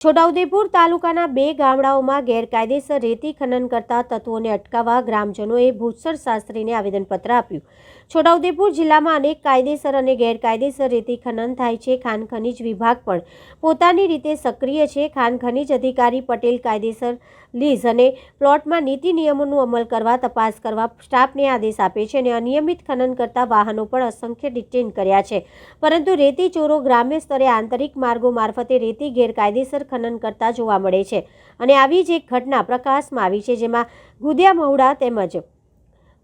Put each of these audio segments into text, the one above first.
છોટાઉદેપુર તાલુકાના બે ગામડાઓમાં ગેરકાયદેસર રેતી ખનન કરતા તત્વોને અટકાવવા ગ્રામજનોએ ભૂતસર શાસ્ત્રીને આવેદનપત્ર આપ્યું. છોટાઉદેપુર જિલ્લામાં અનેક કાયદેસર અને ગેરકાયદેસર રેતી ખનન થાય છે. ખાન ખનીજ વિભાગ પણ પોતાની રીતે સક્રિય છે. ખાન ખનીજ અધિકારી પટેલ કાયદેસર લીઝ અને પ્લોટમાં નીતિ નિયમોનું અમલ કરવા, તપાસ કરવા સ્ટાફને આદેશ આપે છે અને અનિયમિત ખનન કરતા વાહનો પણ અસંખ્ય ડિટેન કર્યા છે. પરંતુ રેતી ચોરો ગ્રામ્ય સ્તરે આંતરિક માર્ગો મારફતે રેતી ગેરકાયદેસર ખનન કરતા જોવા મળે છે. અને આવી જ એક ઘટના પ્રકાશમાં આવી છે જેમાં ગુદિયા મહુડા તેમજ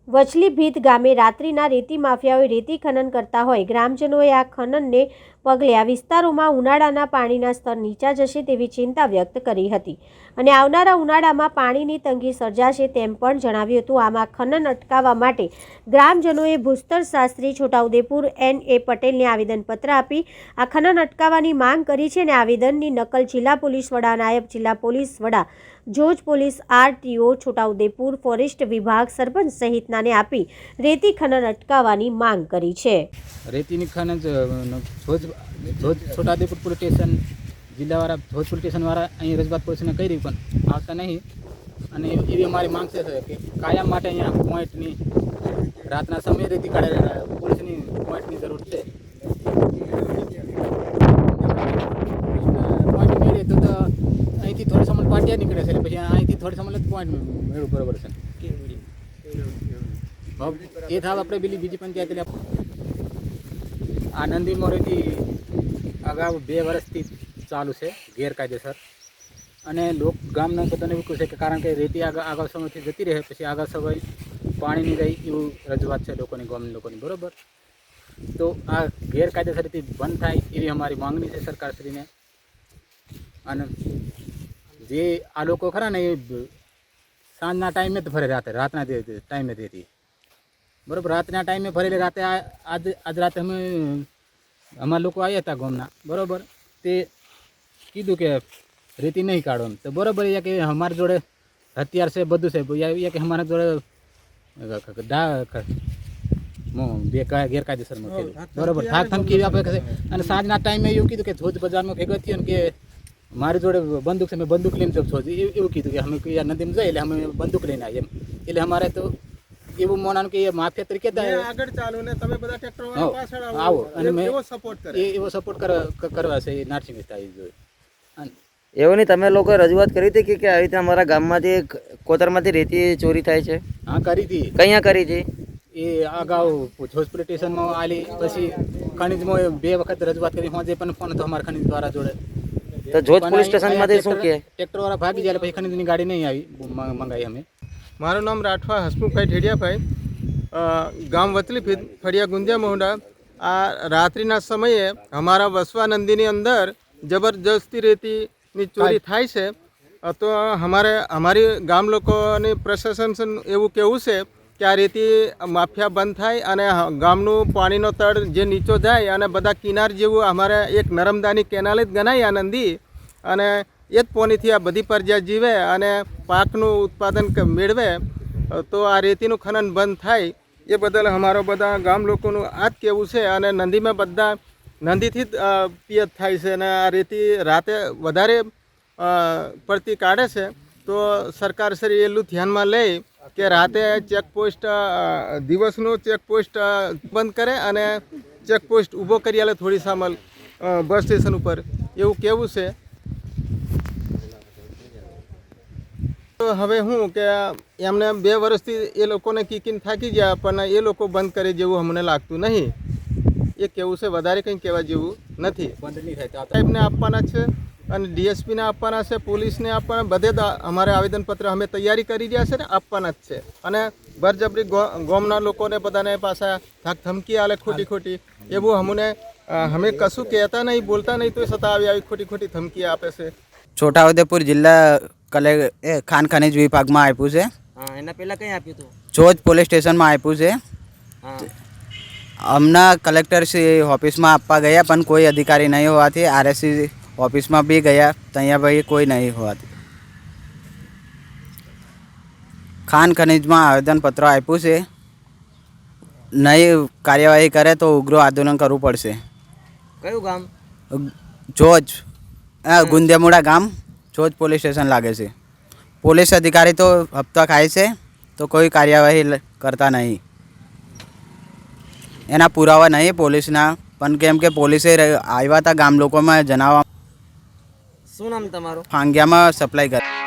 વચલી ભીત ગામે રાત્રિના રેતી માફિયાઓએ રેતી ખનન કરતા હોય. ગ્રામજનોએ આ ખનનને પગલે આ વિસ્તારોમાં ઉનાળાના પાણીના સ્તર નીચા જશે તેવી ચિંતા વ્યક્ત કરી હતી. અને આવનારા ઉનાળામાં પાણીની તંગી સર્જાશે તેમ પણ જણાવ્યું હતું. આમાં ખનન અટકાવવા માટે ગ્રામજનોએ ભૂસ્તર શાસ્ત્રી છોટાઉદેપુર એન. એ. પટેલને આવેદનપત્ર આપી આ ખનન અટકાવવાની માંગ કરી છે અને આવેદનની નકલ જિલ્લા પોલીસ વડા, નાયબ જિલ્લા પોલીસ વડા, જોજ પોલીસ, આરટીઓ, છોટાઉદેપુર, ફોરેસ્ટ વિભાગ સરપંચ સહિતનાને આપી રેતી ખનન અટકાવવાની માંગ કરી છે. રેતીની ખનન ધોજ ધોજ છોટાઉદેપુર પોલીસ સ્ટેશન જિલ્લાવાળા ધોધ પોલીસ સ્ટેશનવાળા અહીં રજૂઆત પોલીસને કરી પણ આવતા નહીં. અને એવી અમારી માંગ છે કે કાયમ માટે અહીંયા પોઈન્ટની રાતના સમય રેતી કાઢે પોલીસની પોઈન્ટની જરૂર છે. પોઈન્ટ મેળવીએ તો તો અહીંથી થોડી સમય પાટિયા નીકળે છે પછી અહીંથી થોડી સમય પોઈન્ટ મેળવું બરોબર છે. એ થાવ આપણે પેલી બીજી પંચાયત એટલે આ નંદી મોરેથી અગાઉ બે વર્ષથી ચાલુ છે, ગેરકાયદેસર. અને લોક ગામના બધાને કહ્યું છે કે કારણ કે રેતી આગળ આગળ સમયથી જતી રહે, પછી આગળ સમય પાણી નહીં રહી એવું રજૂઆત છે લોકોની, ગામની લોકોની, બરાબર? તો આ ગેરકાયદેસર રીતે બંધ થાય એવી અમારી માંગણી છે સરકારશ્રીને. અને જે આ લોકો ખરા ને એ સાંજના ટાઈમે જ ફરે રાતે, રાતના ટાઈમે રેતી. બરોબર રાતના ટાઈમે ફરેલી રાતે આજ આજ રાતે અમે અમારા લોકો આવ્યા હતા ગામના બરાબર? તે કીધું કે રેતી નહીં કાઢો એમ. તો બરાબર એ કે અમારી જોડે હથિયાર છે બધું છે. એ કે અમારા જોડે દા બે ગેરકાયદેસરમાં કીધું બરોબર થાક ધમકી આપે અને સાંજના ટાઈમે એવું કીધું કે ધોજ બજારમાં ભેગો થયો ને કે મારી જોડે બંદૂક છે મેં બંદૂક લઈને જઉં છું. એવું એવું કીધું કે અમે નદીમાં જઈએ એટલે અમે બંદૂક લઈને આવીએ એમ. એટલે અમારે તો એવું મોનાનું કે એ માફિયા તરીકે આગળ ચાલો ને તમે બધા ટ્રેક્ટર પાછળ આવો. અને મેં- એવો સપોર્ટ કરે. એવો સપોર્ટ કરવા છે નારસિંહ અને એવું નહીં તમે લોકોએ રજૂઆત કરી હતી કે કે આવી રીતે અમારા ગામમાંથી કોતરમાંથી રેતી ચોરી થાય છે? હા કરી હતી. કઅહીંયા કરી હતી? એ અગાઉ હોસ્પિટલ સ્ટેશનમાં આલી પછી ખનિજમાં બે વખત રજૂઆત કરી હોજે પણ ફોન હતો અમારા ખનિજ દ્વારા જોડે. તો જોધ પોલીસ સ્ટેશનમાંથી શું કે? ટ્રેક્ટર વાળા ભાગી જાય એટલે પછી ખનીજની ગાડી નહીં આવી મંગાવી અમે. મારું નામ રાઠવા હસમુખભાઈ ઢેડિયાભાઈ. ગામ વતલી ફળિયા ગુંદિયા મોહડા. આ રાત્રિના સમયે અમારા વસવા નંદીની અંદર જબરજસ્તી રેતીની ચોરી થાય છે. તો અમારે, અમારી ગામ લોકોની પ્રશાસન એવું કેવું છે કે આ રેતી માફિયા બંધ થાય અને ગામનું પાણીનો તળ જે નીચો જાય અને બધા કિનાર જેવું અમારે એક નરમદાની કેનાલ જ ગણાય આ નંદી અને એ જ પોનીથી આ બધી પ્રજા જીવે અને પાકનું ઉત્પાદન મેળવે તો આ રેતીનું ખનન બંધ થાય. એ બદલ અમારો બધા ગામ લોકોનું આ જ કહેવું છે અને નંદીમાં બધા નંદીથી જ પિયત થાય છે અને આ રેતી રાતે વધારે પડતી કાઢે છે. તો સરકાર શ્રી એટલું ધ્યાનમાં લે કે રાતે ચેકપોસ્ટ દિવસનું ચેકપોસ્ટ બંધ કરે અને ચેકપોસ્ટ ઊભો કરી આલે થોડી સામલ બસ સ્ટેશન ઉપર. એવું કેવું છે. હવે હું કે એમને બે વર્ષથી એ લોકોને કીકીને થાકી ગયા પણ એ લોકો બંધ કરે જેવું અમને લાગતું નહીં. એ કેવું છે? વધારે કંઈ કહેવા જેવું નથી. સાહેબને આપવાના છે અને ડીએસપીને આપવાના છે પોલીસને આપવાના બધે જ અમારે આવેદનપત્ર અમે તૈયારી કરી રહ્યા છે ને આપવાના જ છે. અને બરજબરી ગોમના લોકોને બધાને પાછા ધાક ધમકી આલે ખોટી ખોટી એવું અમને અમે કશું કહેતા નહીં બોલતા નહીં તો છતાં આવી આવી ખોટી ખોટી ધમકી આપે છે. છોટાઉદેપુર જિલ્લા કલે એ ખાન ખનીજ વિભાગમાં આપ્યું છે. હા એના પહેલાં કંઈ આપ્યું હતું? જોજ પોલીસ સ્ટેશનમાં આપ્યું છે. હમણાં કલેક્ટર શ્રી ઓફિસમાં આપવા ગયા પણ કોઈ અધિકારી નહીં હોવાથી આરએસસી ઓફિસમાં બી ગયા ત્યાં ભાઈ કોઈ નહીં હોવાથી. ખાન ખનીજમાં આવેદનપત્ર આપ્યું છે. નહીં કાર્યવાહી કરે તો ઉગ્ર આંદોલન કરવું પડશે. કયું ગામ? જોજ. અ, ગુંદેમુડા ગામ ચોજ પોલીસ સ્ટેશન લાગે છે. પોલીસ અધિકારી તો હપ્તા ખાય છે તો કોઈ કાર્યવાહી કરતા નહીં. એના પુરાવા નહીં પોલીસના પણ કેમ કે પોલીસે આવ્યા હતા ગામ લોકોમાં જણાવવા શું નામ તમારું? ફાંગિયામાં સપ્લાય કરે